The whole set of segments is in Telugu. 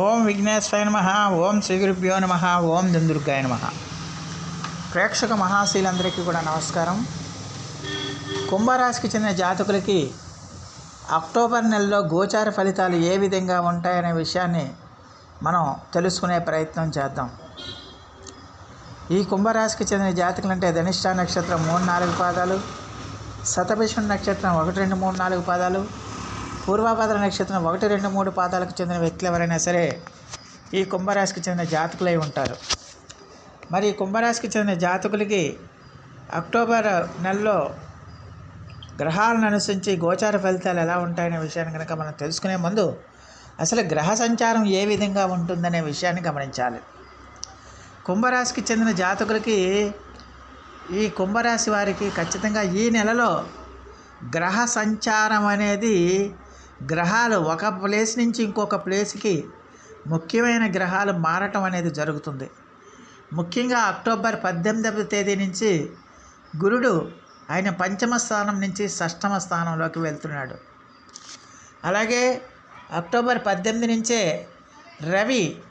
ఓం విఘ్నేశ్వరాయ నమ ఓం శ్రీగురుభ్యో నమ ఓం దుందుర్గాయ నమ. ప్రేక్షక మహాశీలందరికీ కూడా నమస్కారం. కుంభరాశికి చెందిన జాతకులకి అక్టోబర్ నెలలో గోచార ఫలితాలు ఏ విధంగా ఉంటాయనే విషయాన్ని మనం తెలుసుకునే ప్రయత్నం చేద్దాం. ఈ కుంభరాశికి చెందిన జాతకులు అంటే ధనిష్ట నక్షత్రం మూడు నాలుగు పాదాలు శతభిషం నక్షత్రం ఒకటి రెండు మూడు నాలుగు పాదాలు పూర్వాపాద నక్షత్రం ఒకటి రెండు మూడు పాదాలకు చెందిన వ్యక్తులు ఎవరైనా సరే ఈ కుంభరాశికి చెందిన జాతకులై ఉంటారు. మరి కుంభరాశికి చెందిన జాతకులకి అక్టోబర్ నెలలో గ్రహాలను అనుసరించి గోచార ఫలితాలు ఎలా ఉంటాయనే విషయాన్ని కనుక మనం తెలుసుకునే ముందు అసలు గ్రహ సంచారం ఏ విధంగా ఉంటుందనే విషయాన్ని గమనించాలి. కుంభరాశికి చెందిన జాతకులకి ఈ కుంభరాశి వారికి ఖచ్చితంగా ఈ నెలలో గ్రహ సంచారం అనేది గ్రహాలు ఒక ప్లేస్ నుంచి ఇంకొక ప్లేస్కి ముఖ్యమైన గ్రహాలు మారటం అనేది జరుగుతుంది. ముఖ్యంగా అక్టోబర్ పద్దెనిమిదవ తేదీ నుంచి గురుడు ఆయన పంచమ స్థానం నుంచి షష్టమ స్థానంలోకి వెళ్తున్నాడు. అలాగే అక్టోబర్ పద్దెనిమిది నుంచే రవి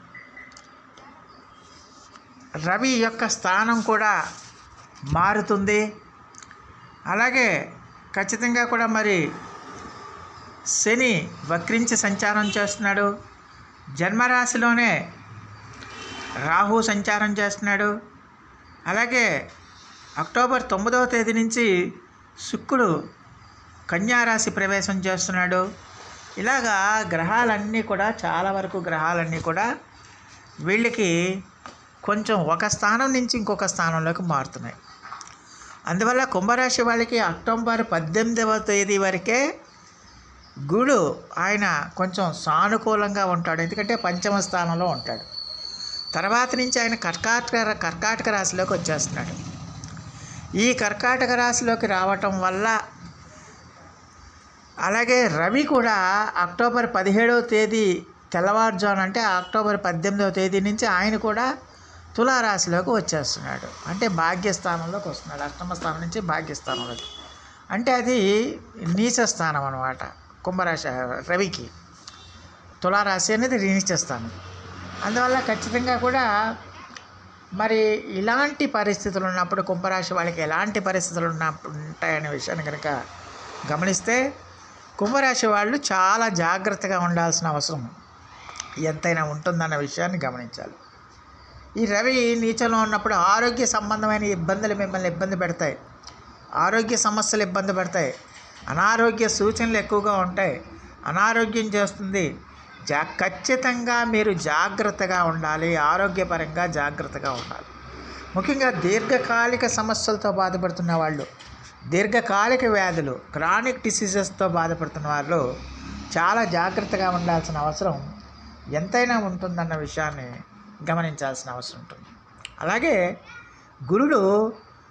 రవి యొక్క స్థానం కూడా మారుతుంది. అలాగే ఖచ్చితంగా కూడా మరి శని వక్రించి సంచారం చేస్తున్నాడు. జన్మరాశిలోనే రాహు సంచారం చేస్తున్నాడు. అలాగే అక్టోబర్ తొమ్మిదవ తేదీ నుంచి శుక్రుడు కన్యారాశి ప్రవేశం చేస్తున్నాడు. ఇలాగా గ్రహాలన్నీ కూడా చాలా వరకు గ్రహాలన్నీ కూడా వీళ్ళకి కొంచెం ఒక స్థానం నుంచి ఇంకొక స్థానంలోకి మారుతున్నాయి. అందువల్ల కుంభరాశి వాళ్ళకి అక్టోబర్ పద్దెనిమిదవ తేదీ వరకే గుడు ఆయన కొంచెం సానుకూలంగా ఉంటాడు. ఎందుకంటే పంచమ స్థానంలో ఉంటాడు. తర్వాత నుంచి ఆయన కర్కాటక కర్కాటక రాశిలోకి వచ్చేస్తున్నాడు. ఈ కర్కాటక రాశిలోకి రావటం వల్ల అలాగే రవి కూడా అక్టోబర్ పదిహేడవ తేదీ తెల్లవారుజామున అంటే అక్టోబర్ పద్దెనిమిదవ తేదీ నుంచి ఆయన కూడా తులారాశిలోకి వచ్చేస్తున్నాడు. అంటే భాగ్యస్థానంలోకి వస్తున్నాడు. అష్టమ స్థానం నుంచి భాగ్యస్థానంలోకి. అంటే అది నీచ స్థానం అనమాట కుంభరాశి రవికి తులారాశి అనేది నీచ అందువల్ల ఖచ్చితంగా కూడా మరి ఇలాంటి పరిస్థితులు ఉన్నప్పుడు కుంభరాశి వాళ్ళకి ఎలాంటి పరిస్థితులు ఉన్న ఉంటాయనే విషయాన్ని కనుక గమనిస్తే కుంభరాశి వాళ్ళు చాలా జాగ్రత్తగా ఉండాల్సిన అవసరం ఎంతైనా ఉంటుందన్న విషయాన్ని గమనించాలి. ఈ రవి నీచంలో ఉన్నప్పుడు ఆరోగ్య సంబంధమైన ఇబ్బందులు మిమ్మల్ని ఇబ్బంది పెడతాయి. ఆరోగ్య సమస్యలు ఇబ్బంది పెడతాయి. అనారోగ్య సూచనలు ఎక్కువగా ఉంటాయి. అనారోగ్యం చేస్తుంది. జా ఖచ్చితంగా మీరు జాగ్రత్తగా ఉండాలి. ఆరోగ్యపరంగా జాగ్రత్తగా ఉండాలి. ముఖ్యంగా దీర్ఘకాలిక సమస్యలతో బాధపడుతున్న వాళ్ళు దీర్ఘకాలిక వ్యాధులు క్రానిక్ డిసీజెస్తో బాధపడుతున్న వాళ్ళు చాలా జాగ్రత్తగా ఉండాల్సిన అవసరం ఎంతైనా ఉంటుందన్న విషయాన్ని గమనించాల్సిన అవసరం ఉంటుంది. అలాగే గురుడు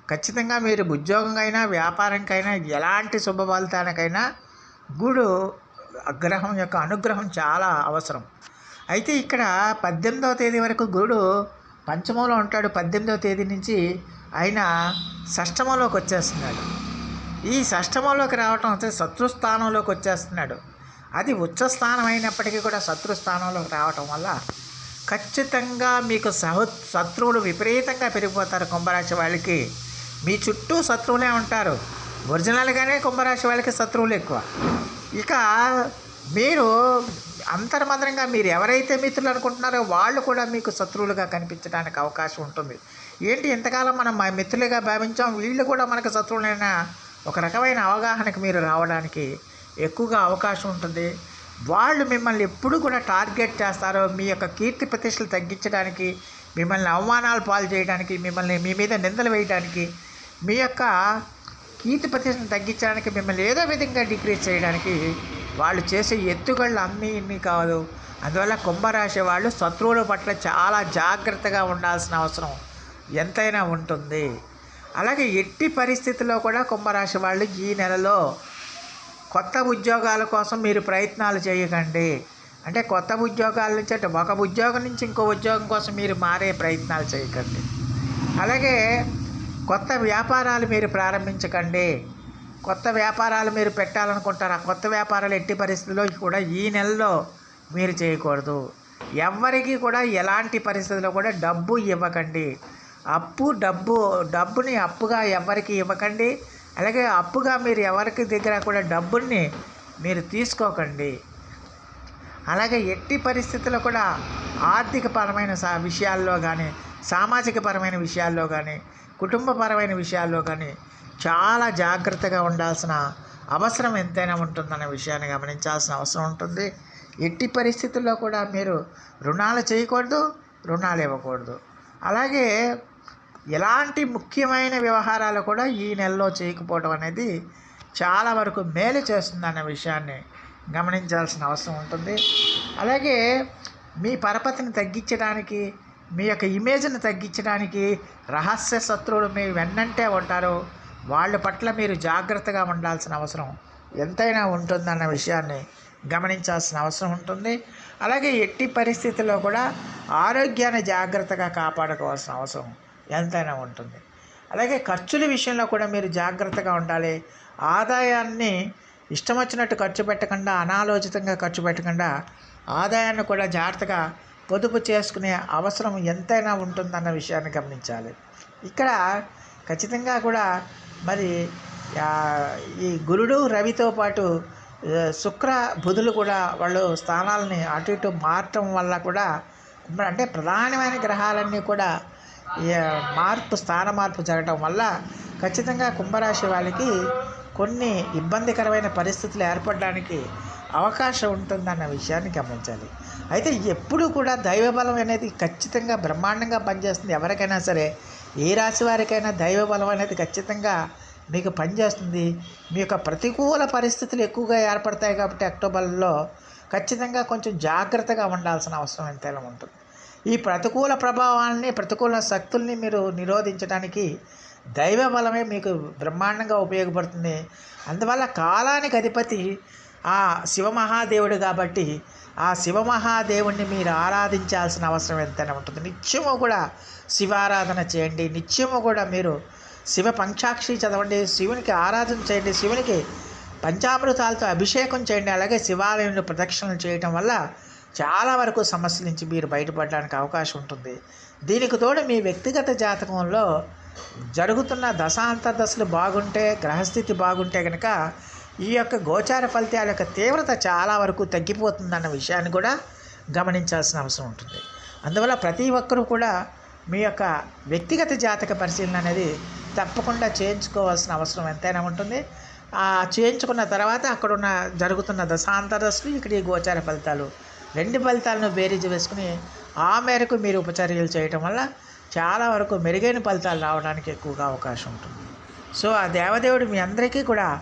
ఖచ్చితంగా మీరు ఉద్యోగంకైనా వ్యాపారంకైనా ఎలాంటి శుభ ఫలితానికైనా గ్రహం యొక్క అనుగ్రహం చాలా అవసరం. అయితే ఇక్కడ పద్దెనిమిదవ తేదీ వరకు గురుడు పంచమంలో ఉంటాడు. పద్దెనిమిదవ తేదీ నుంచి ఆయన షష్టమంలోకి వచ్చేస్తున్నాడు. ఈ షష్టమంలోకి రావటం అంటే శత్రుస్థానంలోకి వచ్చేస్తున్నాడు. అది ఉచ్చస్థానం అయినప్పటికీ కూడా శత్రుస్థానంలోకి రావటం వల్ల ఖచ్చితంగా మీకు సహ శత్రువులు విపరీతంగా పెరిగిపోతారు కుంభరాశి వాళ్ళకి. మీ చుట్టూ శత్రువులే ఉంటారు. ఒరిజినల్గానే కుంభరాశి వాళ్ళకి శత్రువులు ఎక్కువ. ఇక మీరు అంతర్మంతరంగా మీరు ఎవరైతే మిత్రులు అనుకుంటున్నారో వాళ్ళు కూడా మీకు శత్రువులుగా కనిపించడానికి అవకాశం ఉంటుంది. ఏంటి? ఇంతకాలం మనం మా మిత్రులుగా భావించాం. వీళ్ళు కూడా మనకు శత్రువులైన ఒక రకమైన అవగాహనకు మీరు రావడానికి ఎక్కువగా అవకాశం ఉంటుంది. వాళ్ళు మిమ్మల్ని ఎప్పుడు కూడా టార్గెట్ చేస్తారో మీ యొక్క కీర్తి ప్రతిష్టలు తగ్గించడానికి మిమ్మల్ని అవమానాలు పాలు చేయడానికి మిమ్మల్ని మీ మీద నిందలు వేయడానికి మీ యొక్క కీర్తి ప్రతిష్టను తగ్గించడానికి మిమ్మల్ని ఏదో విధంగా డిగ్రీ చేయడానికి వాళ్ళు చేసే ఎత్తుగళ్ళు అన్నీ ఇన్ని కాదు. అందువల్ల కుంభరాశి వాళ్ళు శత్రువుల పట్ల చాలా జాగ్రత్తగా ఉండాల్సిన అవసరం ఎంతైనా ఉంటుంది. అలాగే ఎట్టి పరిస్థితుల్లో కూడా కుంభరాశి వాళ్ళు ఈ నెలలో కొత్త ఉద్యోగాల కోసం మీరు ప్రయత్నాలు చేయకండి. అంటే కొత్త ఉద్యోగాల నుంచి అంటే ఒక ఉద్యోగం నుంచి ఇంకో ఉద్యోగం కోసం మీరు మారే ప్రయత్నాలు చేయకండి. అలాగే కొత్త వ్యాపారాలు మీరు ప్రారంభించకండి. కొత్త వ్యాపారాలు మీరు పెట్టాలనుకుంటారు? ఆ కొత్త వ్యాపారాలు ఎట్టి పరిస్థితుల్లో కూడా ఈ నెలలో మీరు చేయకూడదు. ఎవరికి కూడా ఎలాంటి పరిస్థితుల్లో కూడా డబ్బు ఇవ్వకండి. అప్పు డబ్బు డబ్బుని అప్పుగా ఎవరికి ఇవ్వకండి? అలాగే అప్పుగా మీరు ఎవరికి దగ్గర కూడా డబ్బుని మీరు తీసుకోకండి. అలాగే ఎట్టి పరిస్థితుల్లో కూడా ఆర్థికపరమైన సా విషయాల్లో కానీ సామాజిక పరమైన విషయాల్లో కానీ కుటుంబపరమైన విషయాల్లో కానీ చాలా జాగ్రత్తగా ఉండాల్సిన అవసరం ఎంతైనా ఉంటుందన్న విషయాన్ని గమనించాల్సిన అవసరం ఉంటుంది. ఎట్టి పరిస్థితుల్లో కూడా మీరు రుణాలు చేయకూడదు రుణాలు ఇవ్వకూడదు. అలాగే ఎలాంటి ముఖ్యమైన వ్యవహారాలు కూడా ఈ నెలలో చేయకపోవడం అనేది చాలా వరకు మేలు చేస్తుందన్న విషయాన్ని గమనించాల్సిన అవసరం ఉంటుంది. అలాగే మీ పరపతిని తగ్గించడానికి మీ యొక్క ఇమేజ్ని తగ్గించడానికి రహస్య శత్రువులు మీ వెన్నంటే ఉంటారు. వాళ్ళ పట్ల మీరు జాగ్రత్తగా ఉండాల్సిన అవసరం ఎంతైనా ఉంటుందన్న విషయాన్ని గమనించాల్సిన అవసరం ఉంటుంది. అలాగే ఎట్టి పరిస్థితుల్లో కూడా ఆరోగ్యాన్ని జాగ్రత్తగా కాపాడుకోవాల్సిన అవసరం ఎంతైనా ఉంటుంది. అలాగే ఖర్చుల విషయంలో కూడా మీరు జాగ్రత్తగా ఉండాలి. ఆదాయాన్ని ఇష్టం వచ్చినట్టు ఖర్చు పెట్టకుండా అనాలోచితంగా ఖర్చు పెట్టకుండా ఆదాయాన్ని కూడా జాగ్రత్తగా పొదుపు చేసుకునే అవసరం ఎంతైనా ఉంటుందన్న విషయాన్ని గమనించాలి. ఇక్కడ ఖచ్చితంగా కూడా మరి ఈ గురుడు రవితో పాటు శుక్ర బుధులు కూడా వాళ్ళు స్థానాలని అటు ఇటు మారటం వల్ల కూడా అంటే ప్రధానమైన గ్రహాలన్నీ కూడా మార్పు స్థాన మార్పు జరగటం వల్ల ఖచ్చితంగా కుంభరాశి వాళ్ళకి కొన్ని ఇబ్బందికరమైన పరిస్థితులు ఏర్పడడానికి అవకాశం ఉంటుందన్న విషయాన్ని గమనించాలి. అయితే ఎప్పుడు కూడా దైవబలం అనేది ఖచ్చితంగా బ్రహ్మాండంగా పనిచేస్తుంది. ఎవరికైనా సరే ఏ రాశి వారికైనా దైవబలం అనేది ఖచ్చితంగా మీకు పనిచేస్తుంది. మీ యొక్క ప్రతికూల పరిస్థితులు ఎక్కువగా ఏర్పడతాయి కాబట్టి అక్టోబర్లో ఖచ్చితంగా కొంచెం జాగ్రత్తగా ఉండాల్సిన అవసరం ఎంతైనా ఉంటుంది. ఈ ప్రతికూల ప్రభావాలని ప్రతికూల శక్తుల్ని మీరు నిరోధించడానికి దైవ బలమే మీకు బ్రహ్మాండంగా ఉపయోగపడుతుంది. అందువల్ల కాలానికి అధిపతి ఆ శివమహాదేవుడు కాబట్టి ఆ శివమహాదేవుణ్ణి మీరు ఆరాధించాల్సిన అవసరం ఎంతైనా ఉంటుంది. నిత్యము కూడా శివారాధన చేయండి. నిత్యము కూడా మీరు శివ పంచాక్షి చదవండి. శివునికి ఆరాధన చేయండి. శివునికి పంచామృతాలతో అభిషేకం చేయండి. అలాగే శివాలయంలో ప్రదక్షిణలు చేయటం వల్ల చాలా వరకు సమస్యల నుంచి మీరు బయటపడడానికి అవకాశం ఉంటుంది. దీనికి తోడు మీ వ్యక్తిగత జాతకంలో జరుగుతున్న దశాంతర దశలు బాగుంటే గ్రహస్థితి బాగుంటే కనుక ఈ యొక్క గోచార ఫలితాల యొక్క తీవ్రత చాలా వరకు తగ్గిపోతుందన్న విషయాన్ని కూడా గమనించాల్సిన అవసరం ఉంటుంది. అందువల్ల ప్రతి ఒక్కరూ కూడా మీ యొక్క వ్యక్తిగత జాతక పరిశీలన అనేది తప్పకుండా చేయించుకోవాల్సిన అవసరం ఎంతైనా ఉంటుంది. ఆ చేయించుకున్న తర్వాత అక్కడున్న జరుగుతున్న దశాంతర దశలు ఇక్కడ ఈ గోచార ఫలితాలు రెండు ఫలితాలను బేరీజు వేసుకుని ఆ మేరకు మీరు ఉపచర్యలు చేయటం వల్ల చాలా వరకు మెరుగైన ఫలితాలు రావడానికి ఎక్కువగా అవకాశం ఉంటుంది. సో ఆ దేవదేవుడు మీ అందరికీ కూడా